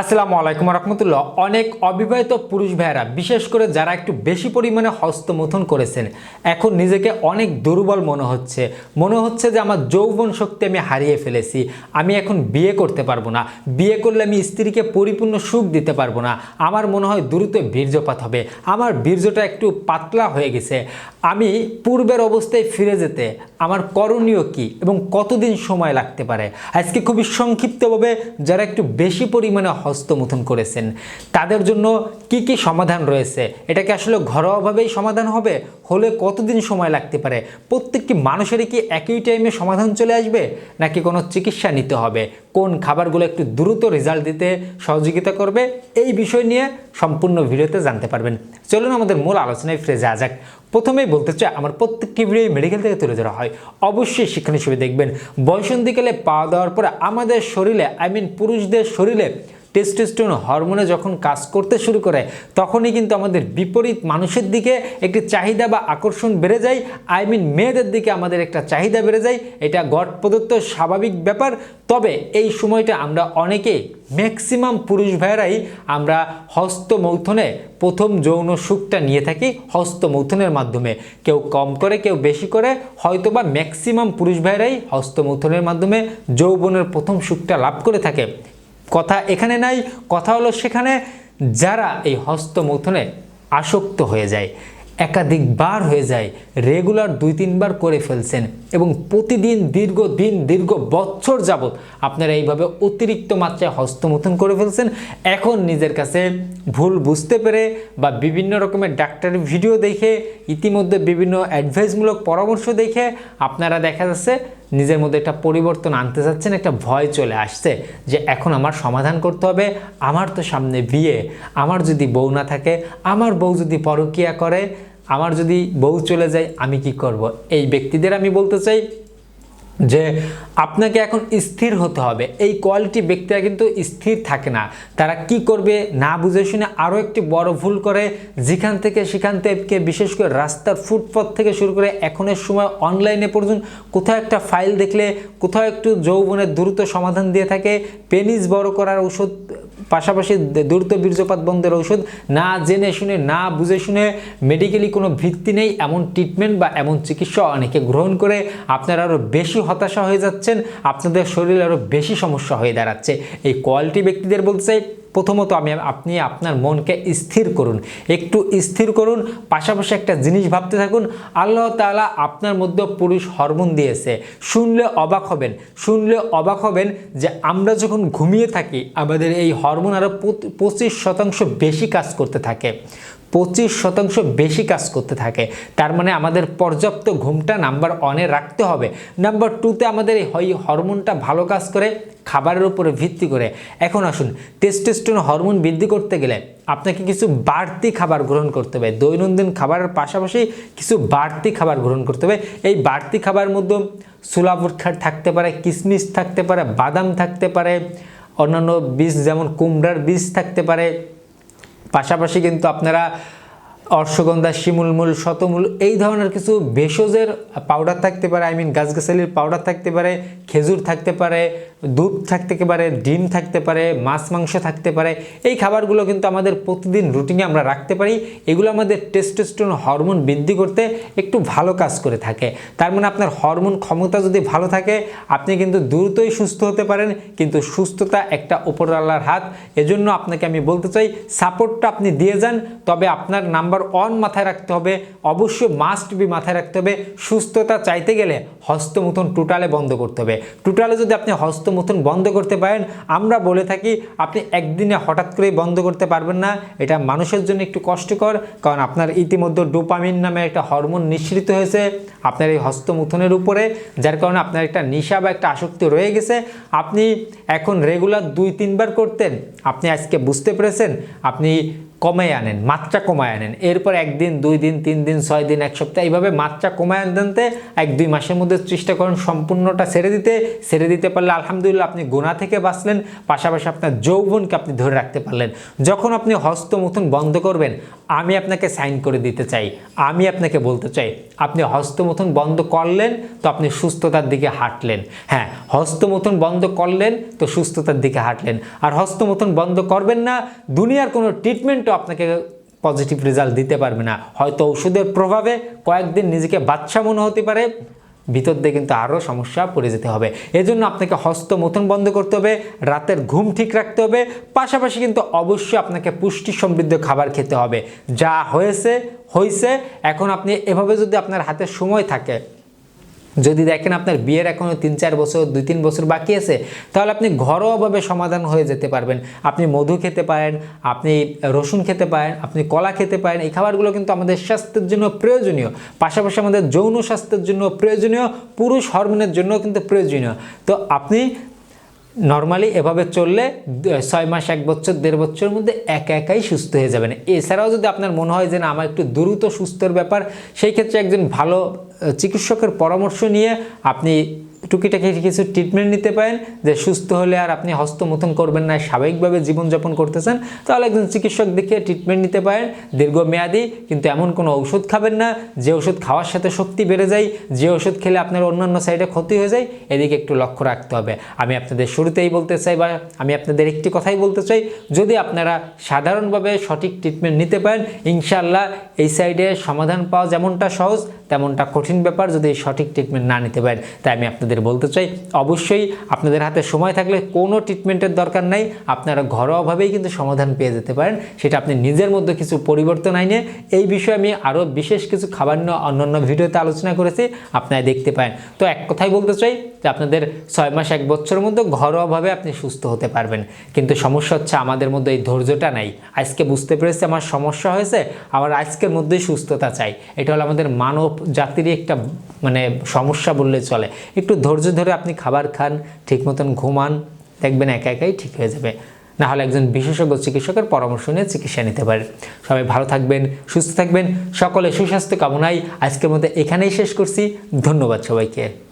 আসসালামু আলাইকুম রহমতুল্লাহ। অনেক অবিবাহিত পুরুষ ভাইয়েরা, বিশেষ করে যারা একটু বেশি পরিমাণে হস্তমথন করেছেন, এখন নিজেকে অনেক দুর্বল মনে হচ্ছে। মনে হচ্ছে যে আমার যৌবন শক্তি আমি হারিয়ে ফেলেছি, আমি এখন বিয়ে করতে পারব না। বিয়ে করলে আমি স্ত্রীকে পরিপূর্ণ সুখ দিতে পারব না। আমার মনে হয় দ্রুত বীর্যপাত হবে। আমার বীর্যটা একটু পাতলা হয়ে গেছে। আমি পূর্বের অবস্থায় ফিরে যেতে আমার করণীয় কি এবং কতদিন সময় লাগতে পারে? আজকে খুবই সংক্ষিপ্তভাবে যারা একটু বেশি পরিমাণে হস্তমথন করেছেন। তাদের জন্য কি কি সমাধান রয়েছে? এটা কি আসলে ঘরোয়াভাবেই সমাধান হবে? হলে কতদিন সময় লাগতে পারে? প্রত্যেকটি মানুষেরই কি একই টাইমে সমাধান চলে আসবে? নাকি কোনো চিকিৎসা নিতে হবে? কোন খাবারগুলো একটু দ্রুত রেজাল্ট দিতে সহযোগিতা করবে, এই বিষয় নিয়ে সম্পূর্ণ ভিডিওতে জানতে পারবেন। চলুন আমাদের মূল আলোচনায় ফিরে যাওয়া যাক। প্রথমেই বলতে চাই, আমার প্রত্যেকটি ভিডিও মেডিকেল থেকে তুলে ধরা হয়। অবশ্যই শিক্ষণ হিসেবে দেখবেন। বয়সন্ধিকালে পাওয়া দেওয়ার পরে আমাদের শরীরে আই মিন পুরুষদের শরীরে টেস্টোস্টেরন হরমোনে যখন কাজ করতে শুরু করে, তখনই কিন্তু আমাদের বিপরীত মানুষের দিকে একটি চাহিদা বা আকর্ষণ বেড়ে যায়। আই মিন মেয়েদের দিকে আমাদের একটা চাহিদা বেড়ে যায়। এটা গড় প্রদত্ত স্বাভাবিক ব্যাপার। তবে এই সময়টা আমরা অনেকে ম্যাক্সিমাম পুরুষ ভাইয়েরাই আমরা হস্তমৌথনে প্রথম যৌন সুখটা নিয়ে থাকি হস্তমৌথনের মাধ্যমে। কেউ কম করে, কেউ বেশি করে, হয়তোবা ম্যাক্সিমাম পুরুষ ভাইয়েরাই হস্তমৌথনের মাধ্যমে যৌবনের প্রথম সুখটা লাভ করে থাকে। কথা এখানে নাই, কথা হলো সেখানে যারা এই হস্তমৌথনে আসক্ত হয়ে যায়। একাধিকবার হয়ে যায় রেগুলার দুই তিনবার করে ফেলছেন এবং প্রতিদিন দীর্ঘ দিন, দীর্ঘ বছর যাবৎ আপনারা এইভাবে অতিরিক্ত মাত্রায় হস্তমৈথুন করে ফেলছেন। এখন নিজের কাছে ভুল বুঝতে পেরে বা বিভিন্ন রকমের ডাক্তারের ভিডিও দেখে, ইতিমধ্যে বিভিন্ন অ্যাডভাইসমূলক পরামর্শ দেখে আপনারা দেখা যাচ্ছে নিজের মধ্যে একটা পরিবর্তন আনতে চাচ্ছেন একটা ভয় চলে আসছে যে এখন আমার সমাধান করতে হবে, আমার তো সামনে বিয়ে, আমার যদি বউ না থাকে, আমার বউ যদি পরকিয়া করে আমার যদি বউ চলে যায়, আমি কি করব? এই ব্যক্তিদের আমি বলতে চাই যে, আপনাকে এখন স্থির হতে হবে। এই কোয়ালিটি ব্যক্তিরা কিন্তু স্থির থাকে না। তারা কি করবে না বুঝে শুনে আরও একটি বড় ভুল করে, যেখান থেকে সেখান থেকে বিশেষ করে রাস্তার ফুটপথ থেকে শুরু করে এখনের সময় অনলাইনে পর্যন্ত কোথাও একটা ফাইল দেখলে, কোথাও একটু যৌবনের দ্রুত সমাধান দিয়ে থাকে পেনিস বড় করার ওষুধ পাশাপাশি দ্রুত বীর্যপাত বন্ধের ওষুধ না জেনে শুনে, না বুঝে শুনে মেডিকেলি কোনো ভিত্তি নেই, এমন ট্রিটমেন্ট বা এমন চিকিৎসা অনেকে গ্রহণ করে। আপনারা আরও বেশি হতাশা হয়ে যাচ্ছেন, আপনাদের শরীর আরও বেশি সমস্যা হয়ে দাঁড়াচ্ছে। এই কোয়ালিটি ব্যক্তিদের চাই প্রথমত আমি, আপনি আপনার মনকে স্থির করুন। একটু স্থির করুন, পাশাপাশি একটা জিনিস ভাবতে থাকুন, আল্লাহ তালা আপনার মধ্যে পুরুষ হরমোন দিয়েছে। শুনলে অবাক হবেন, শুনলে অবাক হবেন যে আমরা যখন ঘুমিয়ে থাকি, আমাদের এই হরমোন আরও পঁচিশ শতাংশ বেশি কাজ করতে থাকে। পঁচিশ শতাংশ বেশি কাজ করতে থাকে। তার মানে আমাদের পর্যাপ্ত ঘুমটা নাম্বার ওয়ানে রাখতে হবে। নাম্বার টুতে আমাদের এই হরমোনটা ভালো কাজ করে, খাবারের উপরে ভিত্তি করে। এখন আসুন টেস্টোস্টেরন হরমোন বৃদ্ধি করতে গেলে আপনাকে কিছু বাড়তি খাবার গ্রহণ করতে হবে। দৈনন্দিন খাবারের পাশাপাশি কিছু বাড়তি খাবার গ্রহণ করতে হবে। এই বাড়তি খাবার মধ্যে সুলাবুট থাকতে পারে কিশমিশ থাকতে পারে, বাদাম থাকতে পারে, অন্যান্য বীজ যেমন কুমড়ার বীজ থাকতে পারে পাশাপাশি কিন্তু আপনারা অর্শগন্ধা, শিমুলমূল, শতমূল এই ধরনের কিছু ভেষজের পাউডার থাকতে পারে আই মিন গাছগাছালির পাউডার থাকতে পারে, খেজুর থাকতে পারে দুধ থাকতে পারে, ডিম থাকতে পারে, মাছ, মাংস থাকতে পারে, এই খাবারগুলো কিন্তু আমাদের প্রতিদিন রুটিনে আমরা রাখতে পারি। এগুলো আমাদের টেস্টোস্টেরন হরমোন বৃদ্ধি করতে একটু ভালো কাজ করে থাকে। তার মানে আপনার হরমোন ক্ষমতা যদি ভালো থাকে, আপনি কিন্তু দ্রুতই সুস্থ হতে পারেন। কিন্তু সুস্থতা একটা উপরওয়ালার হাত। এজন্য আপনাকে আমি বলতে চাই, সাপোর্টটা আপনি দিয়ে যান, তবে আপনার নাম্বার অন মাথায় রাখতে হবে। অবশ্যই মাস্ট বি মাথায় রাখতে হবে। সুস্থতা চাইতে গেলে হস্তমুথন টোটালে বন্ধ করতে হবে। টোটালে যদি আপনি হস্তমুথন বন্ধ করতে পারেন। আমরা বলে থাকি, আপনি একদিনে হঠাৎ করেই বন্ধ করতে পারবেন না। এটা মানুষের জন্য একটু কষ্টকর, কারণ আপনার ইতিমধ্যে ডোপামিন নামে একটা হরমোন নিঃসৃত হয়েছে আপনার এই হস্তমুথনের উপরে, যার কারণে আপনার একটা নেশা বা একটা আসক্তি রয়ে গেছে। আপনি এখন রেগুলার দুই তিনবার করতেন। আপনি আজকে বুঝতে পেরেছেন, আপনি কমায় আনেন, মাত্রা কমায় আনেন। এরপর একদিন, দুই দিন, তিন দিন, ছয় দিন, এক সপ্তাহ, এইভাবে মাত্রা কমায় আনতে এক দুই মাসের মধ্যে চেষ্টা করেন সম্পূর্ণটা ছেড়ে দিতে। ছেড়ে দিতে পারলে আলহামদুলিল্লাহ আপনি গোনা থেকে বাঁচলেন, পাশাপাশি আপনার যৌবনকে আপনি ধরে রাখতে পারলেন। যখন আপনি হস্তমুথন বন্ধ করবেন আমি আপনাকে সাইন করে দিতে চাই, আমি আপনাকে বলতে চাই, আপনি হস্তমথন বন্ধ করলেন তো আপনি সুস্থতার দিকে হাঁটলেন। হ্যাঁ হস্তমথন বন্ধ করলেন তো সুস্থতার দিকে হাঁটলেন। আর হস্তমথন বন্ধ করবেন না, দুনিয়ার কোনো ট্রিটমেন্টও আপনাকে পজিটিভ রেজাল্ট দিতে পারবে না। হয়তো ওষুধের প্রভাবে কয়েকদিন নিজেকে বাচ্চা মনে হতে পারে ভিতর দিয়ে কিন্তু আরও সমস্যা পড়ে যেতে হবে। এজন্য আপনাকে হস্ত মথন বন্ধ করতে হবে, রাতের ঘুম ঠিক রাখতে হবে, পাশাপাশি কিন্তু অবশ্যই আপনাকে পুষ্টি সমৃদ্ধ খাবার খেতে হবে। যা হয়েছে হয়েছে এখন আপনি এভাবে যদি আপনার হাতে সময় থাকে যদি দেখেন আপনার বিয়ের এখনও তিন চার বছর, দুই তিন বছর বাকি আছে, তাহলে আপনি ঘরোয়াভাবে সমাধান হয়ে যেতে পারবেন। আপনি মধু খেতে পারেন, আপনি রসুন খেতে পারেন, আপনি কলা খেতে পারেন, এই খাবারগুলো কিন্তু আমাদের স্বাস্থ্যের জন্য প্রয়োজনীয়। পাশাপাশি আমাদের যৌন স্বাস্থ্যের জন্য প্রয়োজনীয়, পুরুষ হরমোনের জন্য কিন্তু প্রয়োজনীয়। তো আপনি নর্মালি এভাবে চললে ছয় মাস, এক বছর, দেড় বছরের মধ্যে একা একাই সুস্থ হয়ে যাবেন। এছাড়াও যদি আপনার মনে হয় যে না, আমার একটু দ্রুত সুস্থর ব্যাপার, সেই ক্ষেত্রে একজন ভালো চিকিৎসকের পরামর্শ নিয়ে আপনি টুকিটাকি কিছু ট্রিটমেন্ট নিতে পারেন, যে সুস্থ হলে আর আপনি হস্তমথন করবেন না, স্বাভাবিকভাবে জীবনযাপন করতেছেন, তাহলে একজন চিকিৎসক দেখে ট্রিটমেন্ট নিতে পারেন, দীর্ঘমেয়াদী, কিন্তু এমন কোনো ওষুধ খাবেন না, যে ওষুধ খাওয়ার সাথে শক্তি বেড়ে যায়, যে ওষুধ খেলে আপনার অন্যান্য সাইডে ক্ষতি হয়ে যায়, এদিকে একটু লক্ষ্য রাখতে হবে। আমি আপনাদের শুরুতেই বলতে চাই বা আমি আপনাদের একটি কথাই বলতে চাই, যদি আপনারা সাধারণভাবে সঠিক ট্রিটমেন্ট নিতে পারেন ইনশাল্লাহ এই সাইডে সমাধান পাওয়া যেমনটা সহজ, তেমনটা কঠিন ব্যাপার যদি সঠিক ট্রিটমেন্ট না নিতে পারেন। তাই আমি আপনাদের বলতে চাই, অবশ্যই আপনাদের হাতে সময় থাকলে কোনো ট্রিটমেন্টের দরকার নাই। আপনারা ঘরোয়াভাবেই কিন্তু সমাধান পেয়ে যেতে পারেন। সেটা আপনি নিজের মধ্যে কিছু পরিবর্তন আইনে। এই বিষয়ে আমি আরও বিশেষ কিছু খাবার নিয়ে অন্যান্য ভিডিওতে আলোচনা করেছি, আপনারা দেখতে পারেন। তো এক কথাই বলতে চাই যে আপনাদের ছয় মাস এক বছরের মধ্যে ঘরোয়াভাবে আপনি সুস্থ হতে পারবেন। কিন্তু সমস্যা হচ্ছে আমাদের মধ্যে এই ধৈর্যটা নাই। আজকে বুঝতে পেরেছি আমার সমস্যা হয়েছে, আবার আজকের মধ্যেই সুস্থতা চাই। এটা হলো আমাদের মানব জাতিরই একটা মানে সমস্যা বললে চলে। একটু ধৈর্য ধরে আপনি খাবার খান, ঠিক মতন ঘুমান, দেখবেন একা একাই ঠিক হয়ে যাবে। না হলে একজন বিশেষজ্ঞ চিকিৎসকের পরামর্শ নিয়ে চিকিৎসা নিতে পারেন। সবাই ভালো থাকবেন, সুস্থ থাকবেন, সকলে সুস্বাস্থ্য কামনায় আজকের মধ্যে এখানেই শেষ করছি। ধন্যবাদ সবাইকে।